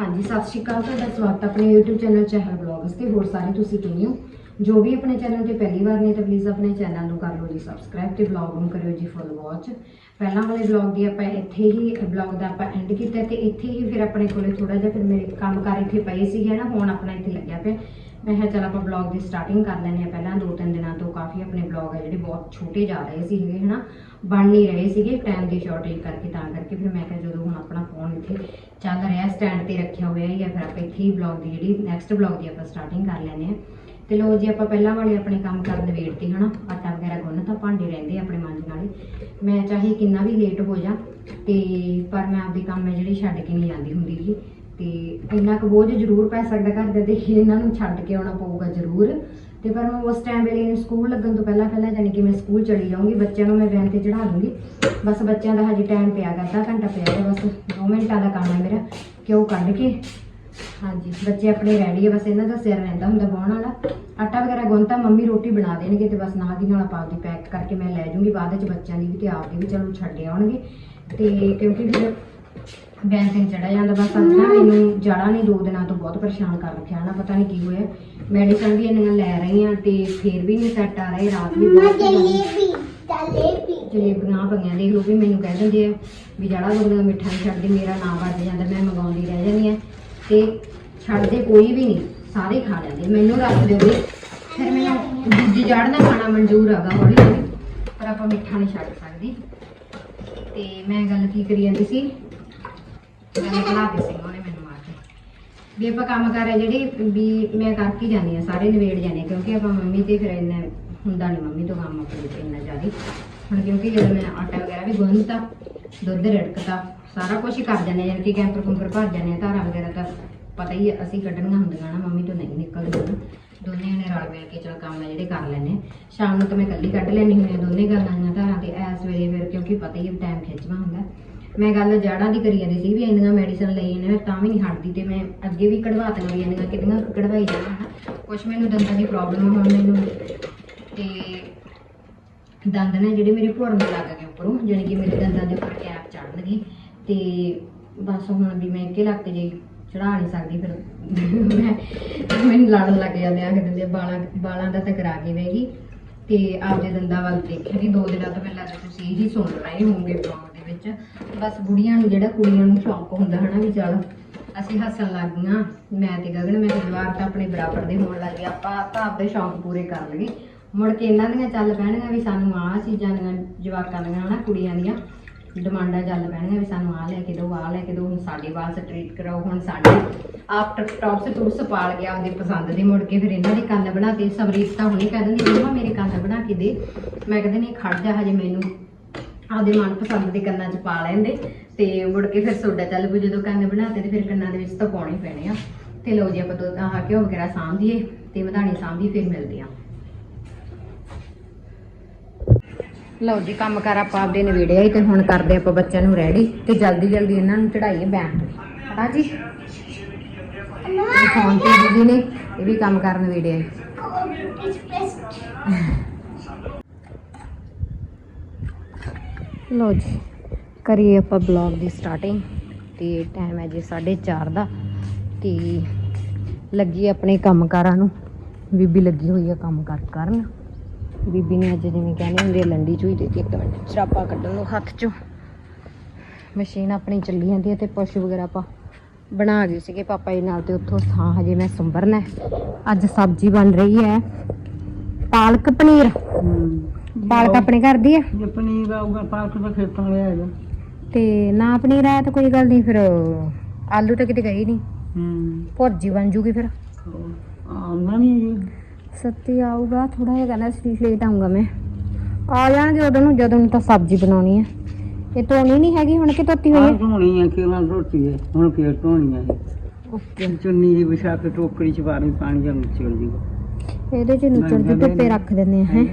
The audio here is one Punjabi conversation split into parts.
ਹਾਂਜੀ, ਸਤਿ ਸ਼੍ਰੀ ਅਕਾਲ ਤੁਹਾਡਾ ਸਵਾਗਤ ਹੈ ਆਪਣੇ YouTube ਚੈਨਲ ਚਹਿਲ ਬਲੌਗਸ ਤੇ। ਹੋਰ ਸਾਰੇ ਤੁਸੀਂ ਕਿਵੇਂ ਹੋ? ਜੋ ਵੀ ਆਪਣੇ ਚੈਨਲ ਤੇ ਪਹਿਲੀ ਵਾਰ ਨੇ ਤਾਂ ਪਲੀਜ਼ ਆਪਣੇ ਚੈਨਲ ਨੂੰ ਕਰ ਲਓ ਜੀ ਸਬਸਕ੍ਰਾਈਬ ਤੇ ਬਲੌਗ ਨੂੰ ਕਰਿਓ ਜੀ ਫੁੱਲ ਵਾਚ ਪਹਿਲਾਂ ਵਾਲੇ ਬਲੌਗ ਦੀ ਆਪਾਂ ਇੱਥੇ ਹੀ ਬਲੌਗ ਦਾ ਆਪਾਂ ਐਂਡ ਕੀਤਾ ਤੇ ਇੱਥੇ ਹੀ ਫਿਰ ਆਪਣੇ ਕੋਲੇ ਥੋੜਾ ਜਿਹਾ ਫਿਰ ਮੇਰੇ ਕੰਮ ਕਾਰ ਇੱਥੇ ਪਏ ਸੀਗੇ ਨਾ, ਹੁਣ ਆਪਣਾ ਇੱਥੇ ਲੱਗਿਆ ਪਿਆ। ਮੈਂ ਕਿਹਾ ਚਲ ਆਪਾਂ ਬਲੌਗ ਦੀ ਸਟਾਰਟਿੰਗ ਕਰ ਲੈਂਦੇ ਆ ਪਹਿਲਾਂ ਦੋ ਤਿੰਨ ਦਿਨਾਂ ਤੋਂ ਕਾਫੀ ਆਪਣੇ ਬਲੌਗ ਆ ਜਿਹੜੇ ਬਹੁਤ ਛੋਟੇ ਜਾ ਰਹੇ ਸੀਗੇ, ਹਨਾ? ਬਣ ਨਹੀਂ ਰਹੇ ਸੀਗੇ ਟਾਈਮ ਦੀ ਸ਼ਾਰਟੇਜ ਕਰਕੇ, ਤਾਂ ਕਰਕੇ। ਫਿਰ ਮੈਂ ਕਿਹਾ ਜਦੋਂ ਹੁਣ ਆਪਣਾ ਫੋਨ ਇੱਥੇ ਚੱਲ ਰਿਹਾ ਸਟੈਂਡ ਤੇ ਰੱਖਿਆ ਹੋਇਆ ਹੈ ਫਿਰ ਆਪਾਂ ਇੱਥੇ ਹੀ ਬਲੌਗ ਦੀ ਜਿਹੜੀ ਨੈਕਸਟ ਬਲੌਗ ਦੀ ਆਪਾਂ ਸਟਾਰਟਿੰਗ ਕਰ ਲੈਂਦੇ ਆ ਤੇ ਲੋ ਜੀ, ਆਪਾਂ ਪਹਿਲਾਂ ਵਾਲੇ ਆਪਣੇ ਕੰਮ ਕਰਨ ਵੇਟ ਵੇੜਤੇ ਹਨਾ? ਆਟਾ ਵਗੈਰਾ ਗੁੰਨ ਤਾਂ ਭਾਂਡੇ ਰਹਿੰਦੇ ਆਪਣੇ ਮਾਂਜਣ ਵਾਲੇ। ਮੈਂ ਚਾਹੇ ਕਿੰਨਾ ਵੀ ਲੇਟ ਹੋ ਜਾ, ਤੇ ਪਰ ਮੈਂ ਆਪਦੇ ਕੰਮ ਹੈ ਜਿਹੜੇ ਛੱਡ ਕੇ ਨਹੀਂ ਜਾਂਦੀ ਹੁੰਦੀ ਜੀ। ਤੇ ਇੰਨਾ ਕੁ ਬੋਝ ਜ਼ਰੂਰ ਪੈ ਸਕਦਾ ਘਰ ਦੇ ਤੇ ਇਹਨਾਂ ਨੂੰ ਛੱਡ ਕੇ ਆਉਣਾ ਪਊਗਾ ਜ਼ਰੂਰ। ਤੇ ਪਰ ਮੈਂ ਉਸ ਟਾਈਮ ਵੇਲੇ ਸਕੂਲ ਲੱਗਣ ਤੋਂ ਪਹਿਲਾਂ ਪਹਿਲਾਂ ਜਾਨੀ ਕਿ ਮੈਂ ਸਕੂਲ ਚਲੀ ਜਾਊਂਗੀ, ਬੱਚਿਆਂ ਨੂੰ ਮੈਂ ਵੈਨ ਤੇ ਚੜਾ ਦੂੰਗੀ। ਬਸ ਬੱਚਿਆਂ ਦਾ ਹਜੇ ਟਾਈਮ ਪਿਆ ਗਾ, ਅੱਧਾ ਘੰਟਾ ਪਿਆ ਗਾ, ਬਸ 2 ਮਿੰਟਾਂ ਦਾ ਕੰਮ ਹੈ ਮੇਰਾ ਕਿ ਉਹ ਕੱਢ ਕੇ। ਹਾਂਜੀ, ਬੱਚੇ ਆਪਣੇ ਰੈਡੀ ਆ, ਬਸ ਇਹਨਾਂ ਦਾ ਸਿਰ ਰਹਿੰਦਾ ਹੁੰਦਾ ਬਾਉਣ ਵਾਲਾ। ਆਟਾ ਵਗੈਰਾ ਗੁੰਨਤਾ, ਮੰਮੀ ਰੋਟੀ ਬਣਾ ਦੇਣਗੇ ਤੇ ਬਸ ਨਾਲ ਦੀ ਨਾਲ ਆਪਾਂ ਆਪਦੀ ਪੈਕ ਕਰਕੇ ਮੈਂ ਲੈ ਜਾਊਂਗੀ, ਬਾਅਦ ਵਿੱਚ ਬੱਚਿਆਂ ਦੀ ਵੀ ਤੇ ਆਪਦੀ ਵੀ, ਚਲੋ ਛੱਡ ਆਉਣਗੇ। ਤੇ ਕਿਉਂਕਿ ਫਿਰ ਬੈਂਕ ਤੇ ਚੜਾ ਜਾਂਦਾ ਬਸ ਅੱਜ ਨਾ ਮੈਨੂੰ ਜੜਾ ਨੇ ਦੋ ਦਿਨਾਂ ਤੋਂ ਬਹੁਤ ਪਰੇਸ਼ਾਨ ਕਰ ਰੱਖਿਆ ਨਾ ਪਤਾ ਨਹੀਂ ਕੀ ਹੋਇਆ। ਮੈਡੀਸਨ ਵੀ ਇੰਨੀਆਂ ਲੈ ਰਹੀ ਆ ਤੇ ਫੇਰ ਵੀ ਨਹੀਂ ਸੈੱਟ ਆ ਰਹੀ ਰਾਤ ਵੀ ਬਹੁਤ ਜ਼ਿਆਦਾ ਜਲੇਬੀਆਂ ਪਈਆਂ ਦੇਖ ਲਓ ਵੀ ਮੈਨੂੰ ਕਹਿ ਦਿੰਦੇ ਆ ਵੀ ਜਿਹੜਾ ਬੰਦਾ ਮਿੱਠਾ ਨਹੀਂ ਛੱਡਦੀ ਮੇਰਾ ਨਾਮ ਵੱਜ ਜਾਂਦਾ ਮੈਂ ਮੰਗਾਉਂਦੀ ਰਹਿ ਜਾਂਦੀ ਆ। ਤੇ ਛੱਡਦੇ ਕੋਈ ਵੀ ਨਹੀਂ ਸਾਰੇ ਖਾ ਲੈਂਦੇ ਮੈਨੂੰ ਰੱਖ ਦਿਓ ਵੀ। ਫਿਰ ਮੈਨੂੰ ਦੂਜੀ ਜੜ ਦਾ ਖਾਣਾ ਮਨਜ਼ੂਰ ਹੈਗਾ ਹੌਲੀ ਹੌਲੀ ਪਰ ਆਪਾਂ ਮਿੱਠਾ ਨਹੀਂ ਛੱਡ ਸਕਦੇ। ਤੇ ਮੈਂ ਗੱਲ ਕੀ ਕਰੀ ਜਾਂਦੀ ਸੀ ਮੈਂ ਬੁਲਾਤੀ ਸੀ ਉਹਨੇ ਮੈਨੂੰ ਆ ਕੇ ਵੀ ਆਪਾਂ ਕੰਮ ਕਰ ਰਹੇ ਜਿਹੜੇ, ਵੀ ਮੈਂ ਕਰਕੇ ਜਾਂਦੀ ਆ ਸਾਰੇ ਨਿਬੇੜ ਜਾਂਦੇ ਆ ਕਿਉਂਕਿ ਆਪਾਂ ਮੰਮੀ ਤੇ ਫਿਰ ਇੰਨਾ ਹੁੰਦਾ ਨਹੀਂ ਮੰਮੀ ਤੋਂ ਕੰਮ ਆਪਣੇ ਤੇ ਇੰਨਾ ਜ਼ਿਆਦਾ ਹੁਣ ਕਿਉਂਕਿ ਜਦੋਂ ਮੈਂ ਆਟਾ ਵਗੈਰਾ ਵੀ ਗੁੰਨਤਾ, ਦੁੱਧ ਰਿੜਕਤਾ, ਸਾਰਾ ਕੁਝ ਹੀ ਕਰ ਜਾਂਦੇ ਆ ਕਿ ਕੈਂਪਰ ਕੁੰਪਰ ਭਰ ਜਾਂਦੇ ਆ ਧਾਰਾਂ ਵਗੈਰਾ ਤਾਂ ਪਤਾ ਹੀ ਹੈ ਅਸੀਂ ਕੱਢਣੀਆਂ ਹੁੰਦੀਆਂ ਨਾ, ਮੰਮੀ ਤੋਂ ਨਹੀਂ ਨਿਕਲਦੀਆਂ ਨਾ। ਦੋਨੇ ਨੇ ਰਲ ਮਿਲ ਕੇ ਚਲ ਕੰਮ ਆ ਜਿਹੜੇ ਕਰ ਲੈਣੇ ਆ। ਸ਼ਾਮ ਨੂੰ ਤਾਂ ਮੈਂ ਇਕੱਲੀ ਕੱਢ ਲੈਣੀ ਹੁੰਦੀ ਆ ਦੋਨੇ ਗੱਲਾਂ ਦੀਆਂ ਧਾਰਾਂ ਤੇ ਐਸ ਵੇਲੇ ਫਿਰ ਕਿਉਂਕਿ ਪਤਾ ਹੀ ਹੈ ਟਾਈਮ ਖਿੱਚਵਾ ਹੁੰਦਾ ਮੈਂ ਗੱਲ ਜੜਾਂ ਦੀ ਕਰੀ ਜਾਂਦੀ ਸੀ ਵੀ ਇੰਨੀਆਂ ਮੈਡੀਸਨ ਲਈ ਨੇ ਤਾਂ ਵੀ ਨਹੀਂ ਹਟਦੀ ਤੇ ਮੈਂ ਅੱਗੇ ਵੀ ਕਢਵਾਤੀਆਂ ਵੀ ਇੰਨੀਆਂ ਕਿੰਨੀਆਂ ਕਢਵਾਈ ਜਾਣਾ ਕੁਛ ਮੈਨੂੰ ਦੰਦਾਂ ਦੀ ਪ੍ਰੋਬਲਮ ਹੋਣ ਮੈਨੂੰ। ਤੇ ਦੰਦ ਨੇ ਜਿਹੜੇ ਮੇਰੇ ਭੁਰਨ ਲੱਗ ਗਏ ਉੱਪਰੋਂ, ਜਾਣੀ ਕਿ ਮੇਰੇ ਦੰਦਾਂ ਦੇ ਉੱਪਰ ਕੈਪ ਚੜਨਗੇ ਤੇ ਬਸ ਹੁਣ ਵੀ ਮੈਂ ਇੱਕੇ ਲੱਕ ਜੇ ਚੜਾ ਨਹੀਂ ਸਕਦੀ, ਫਿਰ ਮੈਂ ਮੈਨੂੰ ਲੜਨ ਲੱਗ ਜਾਂਦੇ ਆ ਕਿ ਬਾਲਾਂ ਬਾਲਾਂ ਦਾ ਤਾਂ ਕਰਾ ਕੇ? ਵੇਗੀ ਤੇ ਆਪਦੇ ਦੰਦਾਂ ਵੱਲ ਦੇਖਿਆ ਕਿ ਦੋ ਦਿਨਾਂ ਤੋਂ ਪਹਿਲਾਂ ਤਾਂ ਤੁਸੀਂ ਇਹੀ ਸੁਣ ਰਹੇ ਹੋਵੋਗੇ ਵਿੱਚ। ਬਸ ਬੁੜੀਆਂ ਨੂੰ ਜਿਹੜਾ ਕੁੜੀਆਂ ਨੂੰ ਸ਼ੌਂਕ ਹੁੰਦਾ ਹਨਾ ਵੀ ਚੱਲ ਅਸੀਂ ਹੱਸਣ ਲੱਗ ਗਈਆਂ, ਮੈਂ ਤੇ ਗਗਨ, ਮੈਂ ਜਵਾਰ ਤਾਂ ਆਪਣੇ ਬਰਾਬਰ ਦੇ ਹੋਣ ਲੱਗ ਗਏ। ਆਪਾਂ ਤਾਂ ਆਪਦੇ ਸ਼ੌਂਕ ਪੂਰੇ ਕਰ ਲਏ ਮੁੜ ਕੇ ਇਹਨਾਂ ਦੀਆਂ ਚੱਲ ਪੈਣਗੀਆਂ ਵੀ ਸਾਨੂੰ ਆਹ ਚੀਜ਼ਾਂ ਦੀਆਂ, ਜਵਾਕਾਂ ਦੀਆਂ ਹਨਾ, ਕੁੜੀਆਂ ਦੀਆਂ ਡਿਮਾਂਡਾਂ ਚੱਲ ਪੈਣਗੀਆਂ ਵੀ ਸਾਨੂੰ ਆਹ ਲੈ ਕੇ ਦਿਓ, ਆਹ ਲੈ ਕੇ ਦਿਓ, ਹੁਣ ਸਾਡੇ ਵਾਲ ਸਟ੍ਰੀਟ ਕਰਾਓ, ਹੁਣ ਸਾਡੇ ਆਫਟਰ ਟੌਪਸ ਟੂਪਸ ਪਾਲ ਗਿਆ ਆਪਦੀ ਪਸੰਦ ਦੇ ਮੁੜ ਕੇ ਫਿਰ ਇਹਨਾਂ ਦੇ ਕੰਨ ਬਣਾਤੇ ਸਵਰੀਤ ਤਾਂ ਹੁਣੇ ਕਹਿ ਦਿੰਦੀ, ਮੰਮਾ ਮੇਰੇ ਕੰਨ ਬਣਾ ਕੇ ਦੇ। ਮੈਂ ਕਹਿੰਦੀ ਨਹੀਂ, ਖੜ ਜਾ ਹਜੇ ਮੈਨੂੰ। ਆਪਦੇ ਮਨਪਸੰਦ ਦੇ ਕੰਨਾਂ 'ਚ ਪਾ ਲੈਂਦੇ ਤੇ ਮੁੜ ਕੇ ਫਿਰ ਸੋਡਾ ਚੱਲ ਪੂ ਜਦੋਂ ਕੰਨ ਬਣਾਤੇ ਤੇ ਫਿਰ ਕੰਨਾਂ ਦੇ ਵਿੱਚ ਤਾਂ ਪਾਉਣੇ ਪੈਣੇ ਆ। ਤੇ ਲਓ ਜੀ, ਆਪਾਂ ਦੁੱਧ, ਆਹ ਘਿਓ ਵਗੈਰਾ ਸਾਂਭੀਏ ਤੇ ਮਧਾਣੀ ਸਾਂਭੀ, ਫਿਰ ਮਿਲਦੇ ਆ। ਲਓ ਜੀ, ਕੰਮ ਕਰ ਆਪਾਂ ਆਪਦੇ ਨਵੇੜਿਆ ਹੀ ਤੇ ਹੁਣ ਕਰਦੇ ਆਪਾਂ ਬੱਚਿਆਂ ਨੂੰ ਰੈਡੀ ਤੇ ਜਲਦੀ ਜਲਦੀ ਇਹਨਾਂ ਨੂੰ ਚੜਾਈਏ ਬੈਂਕ ਹਾਂ ਜੀ? ਫੋਨ ਤੇ ਦੀਦੀ ਨੇ, ਇਹ ਵੀ ਕੰਮ ਕਰਨ ਨਵੇੜਿਆ ਲਓ ਜੀ, ਕਰੀਏ ਆਪਾਂ ਬਲੌਗ ਦੀ ਸਟਾਰਟਿੰਗ ਤੇ ਟਾਈਮ ਹੈ ਜੀ 4:30 ਦਾ ਤੇ ਲੱਗੀ ਆਪਣੇ ਕੰਮਕਾਰਾਂ ਨੂੰ। ਬੀਬੀ ਲੱਗੀ ਹੋਈ ਆ ਕੰਮ ਕਰ ਕਰਨ। ਬੀਬੀ ਨੇ ਅੱਜ ਜਿਵੇਂ ਕਹਿੰਦੇ ਹੁੰਦੇ ਲੰਡੀ ਚੂਈ ਦੇ ਇੱਕ ਮਿੰਟ ਚਰਾਪਾ ਕੱਢਣ ਨੂੰ ਹੱਥ 'ਚੋਂ। ਮਸ਼ੀਨ ਆਪਣੀ ਚੱਲੀ ਜਾਂਦੀ ਹੈ ਤੇ ਪਸ਼ੂ ਵਗੈਰਾ ਆਪਾਂ ਬਣਾ ਗਏ ਸੀਗੇ, ਪਾਪਾ ਜੀ ਨਾਲ ਤੇ ਉੱਥੋਂ ਥਾਂ ਹਜੇ ਮੈਂ ਸੰਭਰਨਾ ਅੱਜ ਸਬਜ਼ੀ ਬਣ ਰਹੀ ਹੈ, ਪਾਲਕ ਪਨੀਰ। ਪਾਲਕ ਆਪਣੇ ਘਰ ਦੀ ਹੈ ਜੇ ਪਨੀਰ ਆਊਗਾ ਪਾਲਕ ਦਾ ਖੇਤਾਂ ਲਿਆ ਜਾ। ਤੇ ਨਾ ਪਨੀਰ ਆਇਆ ਤਾਂ ਕੋਈ ਗੱਲ ਨਹੀਂ ਫਿਰ ਆਲੂ ਤਾਂ ਕਿਤੇ ਗਏ ਨਹੀਂ। ਹੂੰ। ਭੁਰਜੀ ਬਣ ਜੂਗੀ ਫਿਰ। ਆਉਣਾ ਨਹੀਂ ਜੀ। ਸੱਤੀ ਆਊਗਾ ਥੋੜਾ ਜਿਹਾ ਕਹਿੰਦਾ ਸੀ ਲੇਟ ਆਊਂਗਾ ਮੈਂ। ਆ ਜਾਣਗੇ ਉਦੋਂ ਨੂੰ ਜਦੋਂ ਨੂੰ ਤਾਂ ਸਬਜ਼ੀ ਬਣਾਉਣੀ ਹੈ ਇਹ ਧੋਣੀ ਨਹੀਂ ਹੈਗੀ ਹੁਣ ਕਿ ਧੋਤੀ ਹੋਈ ਹੈ ਧੋਣੀ ਹੈ ਕਿਵੇਂ ਰੋਟੀ ਹੈ ਹੁਣ ਫੇਰ ਧੋਣੀ ਹੈ ਓਕੇ। ਚੁੰਨੀ ਦੀ ਵਿਛਾ ਕੇ ਟੋਕਰੀ ਚ ਲਈ ਪਾਣੀ ਜਾਂ ਨਿਚਲ ਜੂਗਾ ਇਹਦੇ ਚ ਨੁੱਚੜ ਦੇ ਧੁੱਪੇ ਰੱਖ ਦਿੰਦੇ ਆ ਹੈ।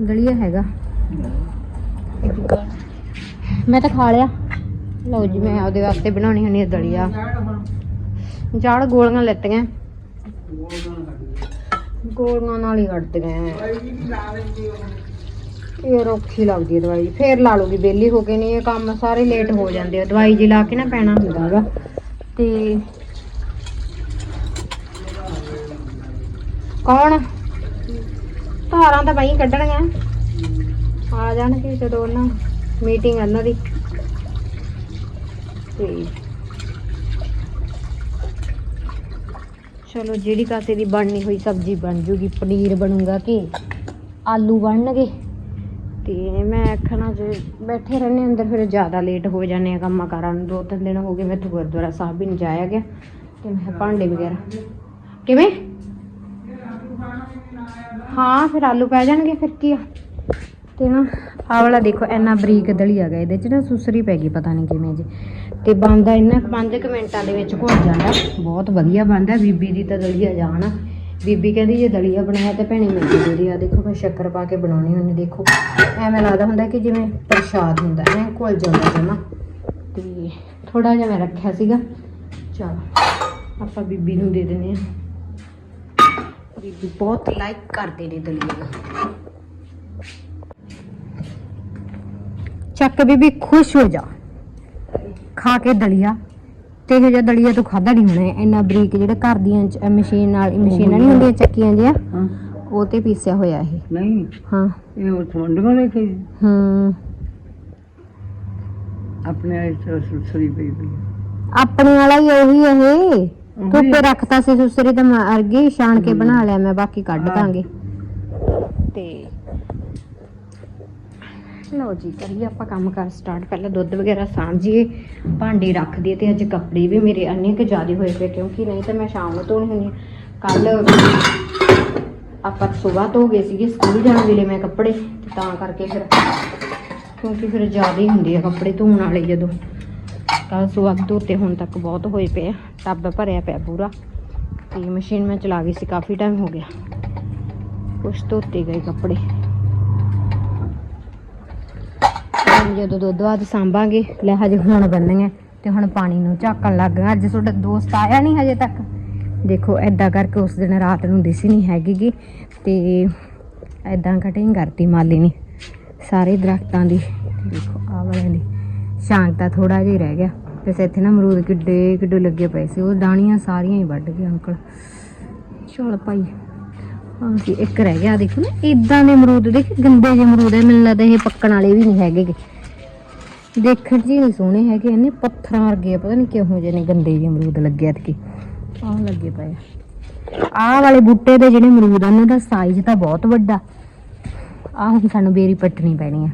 ਦਲੀਆ ਹੈਗਾ। ਮੈਂ ਤਾਂ ਖਾ ਲਿਆ। ਲਓ ਜੀ, ਮੈਂ ਆਪਦੇ ਵਾਸਤੇ ਬਣਾਉਣੀ ਹੁੰਦੀ ਹੈ ਦਲੀਆ। ਜੜ ਗੋਲੀਆਂ ਲੈਤੀਆਂ। ਗੋਲੀਆਂ ਨਾਲ ਹੀ ਕੱਢਦੀਆਂ ਇਹ ਰੋਖੀ ਲੱਗਦੀ ਹੈ ਦਵਾਈ। ਫੇਰ ਲਾ ਲੂਗੀ ਬੇਲੀ ਹੋ ਕੇ ਨਹੀਂ, ਇਹ ਕੰਮ ਸਾਰੇ ਲੇਟ ਹੋ ਜਾਂਦੇ ਆ। ਦਵਾਈ ਜੀ ਲਾ ਕੇ ਨਾ ਪੈਣਾ ਹੁੰਦਾ ਹੈਗਾ ਤੇ ਕੌਣ? ਧਾਰਾਂ ਤਾਂ ਬਾਈ ਕੱਢਣੀਆਂ। ਆ ਜਾਣਗੇ ਜਦੋਂ ਉਹਨਾਂ ਮੀਟਿੰਗ ਇਹਨਾਂ ਦੀ। ਤੇ ਚਲੋ ਜਿਹੜੀ ਕਾਸੇ ਦੀ ਬਣਨੀ ਹੋਈ ਸਬਜ਼ੀ ਬਣ ਜੂਗੀ, ਪਨੀਰ ਬਣੂਗਾ ਕਿ ਆਲੂ ਬਣਨਗੇ। ਤੇ ਮੈਂ ਆਖਣਾ ਜੇ ਬੈਠੇ ਰਹਿੰਦੇ ਅੰਦਰ, ਫਿਰ ਜ਼ਿਆਦਾ ਲੇਟ ਹੋ ਜਾਂਦੇ ਆ ਕੰਮਾਂ ਕਾਰਾਂ ਨੂੰ। ਦੋ ਤਿੰਨ ਦਿਨ ਹੋ ਗਏ ਮੈਂ ਗੁਰਦੁਆਰਾ ਸਾਹਿਬ ਵੀ ਨਹੀਂ ਜਾਇਆ ਗਿਆ। ਤੇ ਮੈਂ ਕਿਹਾ ਭਾਂਡੇ ਵਗੈਰਾ। ਕਿਵੇਂ? ਹਾਂ, ਫਿਰ ਆਲੂ ਪੈ ਜਾਣਗੇ, ਫਿਰ ਕੀ ਆ? ਤੇ ਨਾ, ਆਹ ਵਾਲਾ ਦੇਖੋ, ਇੰਨਾ ਬਰੀਕ ਦਲੀਆ ਗਾ ਇਹਦੇ ਚ ਨਾ ਸੁਸਰੀ ਪੈ ਗਈ, ਪਤਾ ਨਹੀਂ ਕਿਵੇਂ ਜੇ। ਤੇ ਬਣਦਾ ਇੰਨਾ 5 ਮਿੰਟਾਂ ਦੇ ਵਿੱਚ ਘੁਲ ਜਾਂਦਾ। ਬਹੁਤ ਵਧੀਆ ਬਣਦਾ, ਬੀਬੀ ਦੀ ਤਾਂ ਦਲੀਆ ਜਾਣ। ਬੀਬੀ ਕਹਿੰਦੀ ਜੇ ਦਲੀਆ ਬਣਾਇਆ ਤਾਂ ਭੈਣੀ ਮੇਰੀ ਦੇ ਆ, ਦੇਖੋ ਮੈਂ ਸ਼ੱਕਰ ਪਾ ਕੇ ਬਣਾਉਣੀ ਹੁੰਦੀ, ਦੇਖੋ। ਐਵੇਂ ਲੱਗਦਾ ਹੁੰਦਾ ਕਿ ਜਿਵੇਂ ਪ੍ਰਸ਼ਾਦ ਹੁੰਦਾ, ਐ ਘੁਲ ਜਾਂਦਾ ਜਮਾ। ਤੇ ਥੋੜਾ ਜਿਹਾ ਮੈਂ ਰੱਖਿਆ ਸੀਗਾ। ਚਲ, ਆਪਾਂ ਬੀਬੀ ਨੂੰ ਦੇ ਦਿੰਦੇ ਆ ਬੀਬੀ ਬਹੁਤ ਲਾਈਕ ਕਰਦੇ ਨੇ ਦਲੀਆ। ਚੱਕ ਬੀਬੀ ਖੁਸ਼ ਹੋ ਜਾ। ਖਾ ਕੇ ਦਲੀਆ। ਤੇ ਇਹ ਜਿਹਾ ਦਲੀਆ ਤੂੰ ਖਾਦਾ ਨਹੀਂ ਹੋਣਾ। ਇੰਨਾ ਬਰੀਕ ਜਿਹੜੇ ਘਰ ਦੀਆਂ ਚ- ਮਸ਼ੀਨ ਨਾਲ ਮਸ਼ੀਨਾਂ ਨਹੀਂ ਹੁੰਦੀਆਂ ਚੱਕੀਆਂ ਜਿਹਾ ਹਾਂ। ਉਹ ਤੇ ਪੀਸਿਆ ਹੋਇਆ ਇਹ। ਨਹੀਂ। ਹਾਂ। ਇਹ ਉਹ ਥੋਂਡੋਂ ਲੈ ਕੇ? ਹੂੰ। ਆਪਣੇ ਆਏ ਸੁਸਰੀ ਪਈ ਪਈ ਆਪਣੇ ਵਾਲਾ ਹੀ ਉਹੀ ਇਹ। ਧੁੱਪੇ ਰੱਖਤਾ ਸੀ ਸੁਸਰੀ ਤੇ ਮਾਰ ਗਈ ਛਾਣ ਕੇ ਬਣਾ ਲਿਆ ਮੈਂ ਬਾਕੀ ਕੱਢ। ਦਾਂਗੇ। ਤੇ ਲਓ ਜੀ ਕਰੀਏ ਆਪਾਂ ਕੰਮ ਕਰ ਸਟਾਰਟ ਪਹਿਲਾਂ ਦੁੱਧ ਵਗੈਰਾ ਸਾਂਝੀਏ ਭਾਂਡੇ ਰੱਖ ਦਈਏ ਤੇ ਅੱਜ ਕੱਪੜੇ ਵੀ ਮੇਰੇ ਅੰਨੇ ਕੁ ਜ਼ਿਆਦੇ ਹੋਏ ਪਏ ਕਿਉਂਕਿ ਨਹੀਂ ਤਾਂ ਮੈਂ ਸ਼ਾਮ ਨੂੰ ਧੋਣੀ ਹੁੰਦੀ ਕੱਲ ਆਪਾਂ ਸਵੇਰ ਧੋ ਗਏ ਸੀਗੇ ਸਕੂਲ ਜਾਣ ਵੇਲੇ ਮੈਂ ਕੱਪੜੇ ਤੇ ਤਾਂ ਕਰਕੇ ਫਿਰ ਕਿਉਂਕਿ ਫਿਰ ਜ਼ਿਆਦਾ ਹੀ ਹੁੰਦੇ ਆ ਕੱਪੜੇ ਧੋਣ ਵਾਲੇ ਜਦੋਂ। ਕੱਲ ਸਵੇਰ ਧੋਤੇ ਹੁਣ ਤੱਕ ਬਹੁਤ ਹੋਏ ਪਏ ਆ। ਟੱਬ ਭਰਿਆ ਪਿਆ ਪੂਰਾ। ਤੇ ਮਸ਼ੀਨ ਮੈਂ ਚਲਾ ਗਈ ਸੀ, ਕਾਫੀ ਟਾਈਮ ਹੋ ਗਿਆ। ਕੁਛ ਧੋਤੇ ਗਏ ਕੱਪੜੇ। ਜਦੋਂ ਦੁੱਧ ਬਾਅਦ ਸਾਂਭਾਂਗੇ, ਲੈ ਹਜੇ ਹੁਣ ਬੰਨੀਆਂ ਤੇ ਹੁਣ ਪਾਣੀ ਨੂੰ ਝਾਕਣ ਲੱਗ ਗਏ। ਅੱਜ ਤੁਹਾਡਾ ਦੋਸਤ ਆਇਆ ਨਹੀਂ ਹਜੇ ਤੱਕ। ਦੇਖੋ ਐਦਾਂ ਕਰਕੇ ਉਸ ਦਿਨ ਰਾਤ ਨੂੰ ਦਿਸੀ ਨਹੀਂ ਹੈਗੀਗੀ ਤੇ ਐਦਾਂ ਕਟਿੰਗ ਕਰਤੀ ਮਾਲੀ ਨੇ। ਸਾਰੇ ਦਰਖਤਾਂ ਦੀ। ਦੇਖੋ, ਆਹ ਵਾਲਿਆਂ ਦੀ। ਸ਼ਾਂਕ ਤਾਂ ਥੋੜਾ ਜਿਹਾ ਰਹਿ ਗਿਆ। ਵੈਸੇ ਇੱਥੇ ਨਾ ਅਮਰੂਦ ਕਿੱਡੇ ਕਿੱਡੇ ਲੱਗੇ ਪਏ ਸੀ, ਉਹ ਡਾਣੀਆਂ ਸਾਰੀਆਂ ਹੀ ਵੱਢ ਗਏ ਅੰਕਲ। ਚਲ ਭਾਈ, ਹਾਂਜੀ, ਇੱਕ ਰਹਿ ਗਿਆ ਦੇਖੋ ਨਾ ਇਦਾਂ ਦੇ ਅਮਰੂਦ, ਦੇਖ ਗੰਦੇ ਜਿਹੇ ਅਮਰੂਦ ਹੈ ਮੈਨੂੰ ਲੱਗਦਾ ਇਹ ਪੱਕਣ ਵਾਲੇ ਵੀ ਨਹੀਂ ਹੈਗੇ ਦੇਖਣ 'ਚ ਨਹੀਂ ਸੋਹਣੇ ਹੈਗੇ ਇਹਨੇ ਪੱਥਰਾਂ ਵਰਗੇ ਪਤਾ ਨਹੀਂ ਕਿਹੋ ਜਿਹੇ ਨੇ ਗੰਦੇ ਜਿਹੇ ਅਮਰੂਦ ਲੱਗੇ ਐਤਕੀ ਆਹ ਲੱਗੇ ਪਏ ਆ। ਆਹ ਵਾਲੇ ਬੂਟੇ ਦੇ ਜਿਹੜੇ ਅਮਰੂਦ ਆ, ਉਹਨਾਂ ਦਾ ਸਾਈਜ਼ ਤਾਂ ਬਹੁਤ ਵੱਡਾ। ਆਹ ਹੁਣ ਸਾਨੂੰ ਬੇਰੀ ਪੱਟਣੀ ਪੈਣੀ ਆ।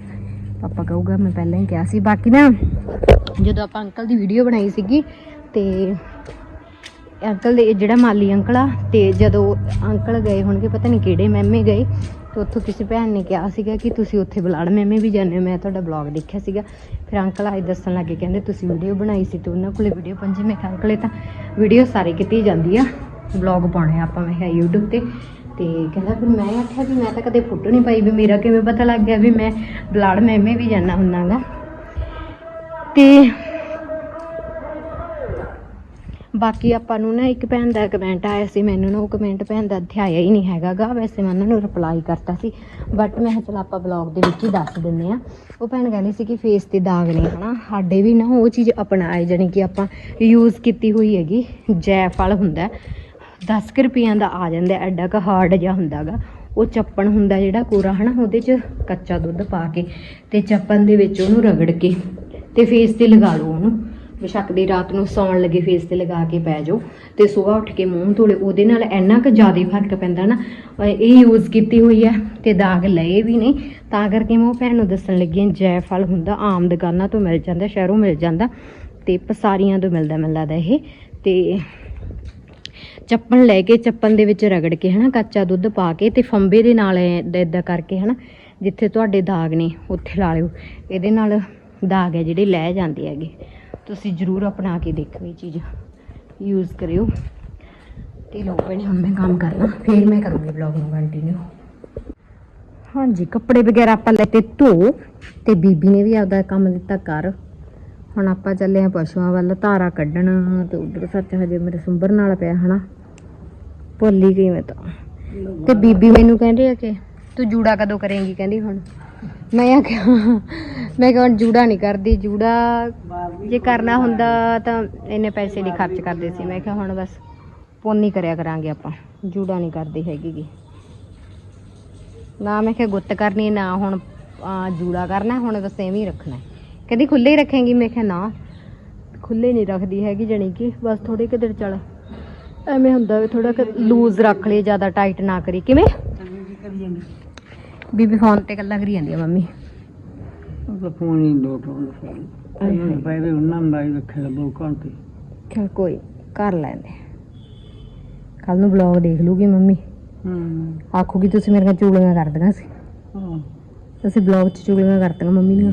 ਪਾਪਾ ਕਹੂਗਾ, ਮੈਂ ਪਹਿਲਾਂ ਹੀ ਕਿਹਾ ਸੀ। ਬਾਕੀ ਨਾ, ਜਦੋਂ ਆਪਾਂ ਅੰਕਲ ਦੀ ਵੀਡੀਓ ਬਣਾਈ ਸੀਗੀ, ਤੇ ਅੰਕਲ ਦੇ, ਜਿਹੜਾ ਮਾਲੀ ਅੰਕਲ ਆ, ਤੇ ਜਦੋਂ ਅੰਕਲ ਗਏ ਹੋਣਗੇ, ਪਤਾ ਨਹੀਂ ਕਿਹੜੇ ਮਹਿਮੇ ਗਏ, ਤੇ ਉੱਥੋਂ ਕਿਸੇ ਭੈਣ ਨੇ ਕਿਹਾ ਸੀਗਾ ਕਿ ਤੁਸੀਂ ਉੱਥੇ ਬਲਾੜ ਮੈਮੇ ਵੀ ਜਾਂਦੇ ਹੋ। ਮੈਂ ਤੁਹਾਡਾ ਬਲੌਗ ਦੇਖਿਆ ਸੀਗਾ। ਫਿਰ ਅੰਕਲ ਆਏ ਦੱਸਣ ਲੱਗੇ, ਕਹਿੰਦੇ ਤੁਸੀਂ ਵੀਡੀਓ ਬਣਾਈ ਸੀ ਤੇ ਉਹਨਾਂ ਕੋਲੇ ਵੀਡੀਓ ਪੰਜੀ। ਮੈਂ ਕਿਹਾ, ਅੰਕਲ, ਇਹ ਤਾਂ ਵੀਡੀਓ ਸਾਰੇ ਕੀਤੀ ਜਾਂਦੀ ਆ। ਬਲੌਗ ਪਾਉਣੇ ਆਪਾਂ, ਮੈਂ ਕਿਹਾ, YouTube ਤੇ। ਤੇ ਕਹਿੰਦਾ ਫਿਰ ਮੈਂ ਆਖਿਆ ਵੀ ਮੈਂ ਤਾਂ ਕਦੇ ਫੋਟੋ ਨਹੀਂ ਪਾਈ ਵੀ ਮੇਰਾ ਕਿਵੇਂ ਪਤਾ ਲੱਗ ਗਿਆ ਵੀ ਮੈਂ ਬਲਾੜ ਮਹਿਮੇ ਵੀ ਜਾਣਾ ਹੁੰਨਾਗਾ ਤੇ ਬਾਕੀ ਆਪਾਂ ਨੂੰ ਨਾ ਇੱਕ ਭੈਣ ਦਾ ਕਮੈਂਟ ਆਇਆ ਸੀ, ਮੈਨੂੰ ਨਾ ਉਹ ਕਮੈਂਟ ਭੈਣ ਦਾ ਅਧਿਆਇਆ ਹੀ ਨਹੀਂ ਹੈਗਾਗਾ, ਵੈਸੇ ਮੈਂ ਉਹਨਾਂ ਨੂੰ ਰਿਪਲਾਈ ਕਰਤਾ ਸੀ ਬਟ ਮੈਂ ਕਿਹਾ ਚਲ ਆਪਾਂ ਬਲੌਗ ਦੇ ਵਿੱਚ ਹੀ ਦੱਸ ਦਿੰਨੇ ਆ ਉਹ ਭੈਣ ਕਹਿੰਦੀ ਸੀ ਕਿ ਫੇਸ ਤੇ ਦਾਗ ਨੇ, ਹਨਾ, ਸਾਡੇ ਵੀ ਨਾ ਉਹ ਚੀਜ਼ ਅਪਣਾਏ, ਜਾਣੀ ਕਿ ਆਪਾਂ ਯੂਜ਼ ਕੀਤੀ ਹੋਈ ਹੈਗੀ ਜੈਫਲ ਹੁੰਦਾ। 10 ਕੁ ਰੁਪਈਆਂ ਦਾ ਆ ਜਾਂਦਾ, ਐਡਾ ਕ ਹਾਰਡ ਜਿਹਾ ਹੁੰਦਾਗਾ। ਉਹ ਚੱਪਣ ਹੁੰਦਾ ਜਿਹੜਾ ਕੋਰਾ ਹਨਾ, ਉਹਦੇ 'ਚ ਕੱਚਾ ਦੁੱਧ ਪਾ ਕੇ ਤੇ ਚੱਪਣ ਦੇ ਵਿੱਚ ਉਹਨੂੰ ਰਗੜ ਕੇ ਤੇ ਫੇਸ ਤੇ ਲਗਾ ਲਓ ਉਹਨੂੰ। ਬੇਸ਼ੱਕ ਦੀ ਰਾਤ ਨੂੰ ਸੌਣ ਲੱਗੇ ਫੇਸ ਤੇ ਲਗਾ ਕੇ ਪੈ ਜਾਓ ਤੇ ਸਵੇਰ ਉੱਠ ਕੇ ਮੂੰਹ ਧੋਲੇ, ਉਹਦੇ ਨਾਲ ਇੰਨਾ ਕੁ ਜ਼ਿਆਦਾ ਫ਼ਰਕ ਪੈਂਦਾ ਨਾ ਇਹ ਯੂਜ਼ ਕੀਤੀ ਹੋਈ ਹੈ ਤੇ ਦਾਗ ਲਏ ਵੀ ਨਹੀਂ ਤਾਂ ਕਰਕੇ ਮੈਂ ਉਹ ਭੈਣ ਨੂੰ ਦੱਸਣ ਲੱਗੀ ਹਾਂ ਜੈਫਲ ਹੁੰਦਾ, ਆਮ ਦੁਕਾਨਾਂ ਤੋਂ ਮਿਲ ਜਾਂਦਾ, ਸ਼ਹਿਰੋਂ ਮਿਲ ਜਾਂਦਾ ਤੇ ਪਸਾਰੀਆਂ ਤੋਂ ਮਿਲਦਾ ਮਿਲਦਾ ਲੱਗਦਾ ਇਹ। ਤੇ ਚੱਪਣ ਲੈ ਕੇ ਚੱਪਣ ਦੇ ਵਿੱਚ ਰਗੜ ਕੇ, ਹਨਾ, ਕੱਚਾ ਦੁੱਧ ਪਾ ਕੇ ਤੇ ਫੰਬੇ ਦੇ ਨਾਲ ਇਦਾਂ ਕਰਕੇ, ਹਨਾ, ਜਿੱਥੇ ਤੁਹਾਡੇ ਦਾਗ ਨੇ, ਉੱਥੇ ਲਾ ਲਿਓ। ਇਹਦੇ ਨਾਲ ਦਾਗ ਹੈ ਜਿਹੜੇ, ਲੈ ਜਾਂਦੇ ਹੈਗੇ। ਤੁਸੀਂ ਜ਼ਰੂਰ ਅਪਣਾ ਕੇ ਦੇਖੋ ਇਹ ਚੀਜ਼। ਯੂਜ਼ ਕਰਿਓ। ਤੇ ਲੋ ਭੈਣੇ, ਹੁਣ ਮੈਂ ਕੰਮ ਕਰਨਾ। ਫਿਰ ਮੈਂ ਕਰੂੰਗੀ ਵਲੌਗ ਨੂੰ ਕੰਟੀਨਿਊ ਹਾਂਜੀ, ਕੱਪੜੇ ਵਗੈਰਾ ਆਪਾਂ ਲੈ ਲੈਤੇ ਧੋ ਤੇ ਬੀਬੀ ਨੇ ਵੀ ਆਪਦਾ ਕੰਮ ਦਿੱਤਾ ਕਰ ਹੁਣ ਆਪਾਂ ਚੱਲੇ ਆ ਪਸ਼ੂਆਂ ਵੱਲ, ਧਾਰਾ ਕੱਢਣ, ਤੇ ਉਧਰ ਸੱਚ ਹਜੇ ਮੇਰੇ ਸੁੰਬਰ ਨਾਲ ਪਿਆ ਹਨਾ। ਭੁੱਲ ਹੀ ਗਈ ਮੈਂ ਤਾਂ। ਤੇ ਬੀਬੀ ਮੈਨੂੰ ਕਹਿੰਦੇ ਆ ਕਿ ਤੂੰ ਜੂੜਾ ਕਦੋਂ ਕਰੇਂਗੀ? ਕਹਿੰਦੀ ਹੁਣ। ਮੈਂ ਕਿਹਾ ਮੈਂ ਕਿਹਾ ਹੁਣ ਜੂੜਾ ਨਹੀਂ ਕਰਦੀ, ਜੂੜਾ ਜੇ ਕਰਨਾ ਹੁੰਦਾ ਤਾਂ ਇੰਨੇ ਪੈਸੇ ਨਹੀਂ ਖਰਚ ਕਰਦੇ ਸੀ। ਮੈਂ ਕਿਹਾ ਹੁਣ ਬਸ ਪੁੰਨ ਹੀ ਕਰਿਆ ਕਰਾਂਗੇ ਆਪਾਂ। ਜੂੜਾ ਨਹੀਂ ਕਰਦੀ ਹੈਗੀ ਗੀ। ਨਾ ਮੈਂ ਕਿਹਾ ਗੁੱਤ ਕਰਨੀ, ਨਾ ਹੁਣ ਜੂੜਾ ਕਰਨਾ, ਹੁਣ ਬਸ ਐਵੇਂ ਹੀ ਰੱਖਣਾ। ਕਹਿੰਦੀ ਖੁੱਲੇ ਹੀ ਰੱਖੇਂਗੀ। ਮੈਂ ਕਿਹਾ ਨਾ ਖੁੱਲੇ ਨਹੀਂ ਰੱਖਦੀ ਹੈਗੀ ਜਣੀ ਕਿ ਬਸ ਥੋੜੇ ਕਿਦਰ ਚੱਲ। ਐਵੇਂ ਹੁੰਦਾ ਵੀ ਥੋੜਾ ਲੂਜ਼ ਰੱਖ ਲਈ ਜ਼ਿਆਦਾ ਟਾਈਟ ਨਾ ਕਰੀ ਕਿਵੇਂ? ਕੀ ਬੀਬੀ ਫੋਨ ਤੇ ਗੱਲਾਂ ਕਰੀ ਜਾਂਦੀ ਆ ਮੰਮੀ। ਉਹ ਤਾਂ ਫੋਨ ਹੀ ਲੋਟ ਹੁੰਦਾ ਫਿਰ ਪਹਿਲੇ ਉਹਨਾਂ ਦਾ ਹੀ ਰੱਖਿਆ ਲੋਕਾਂ ਤੇ ਚਲ ਕੋਈ ਕਰ ਲੈਂਦੇ ਕੱਲ ਨੂੰ ਵਲੌਗ ਦੇਖ ਲੂਗੀ ਮੰਮੀ। ਹੂੰ। ਆਖੂਗੀ ਤੁਸੀਂ ਮੇਰੀਆਂ ਚੂੜੀਆਂ ਕਰਦੀਆਂ ਸੀ। ਹਾਂ। ਅਸੀਂ ਵਲੌਗ 'ਚ ਚੂੜੀਆਂ ਕਰਤੀਆਂ ਮੰਮੀ ਦੀਆਂ।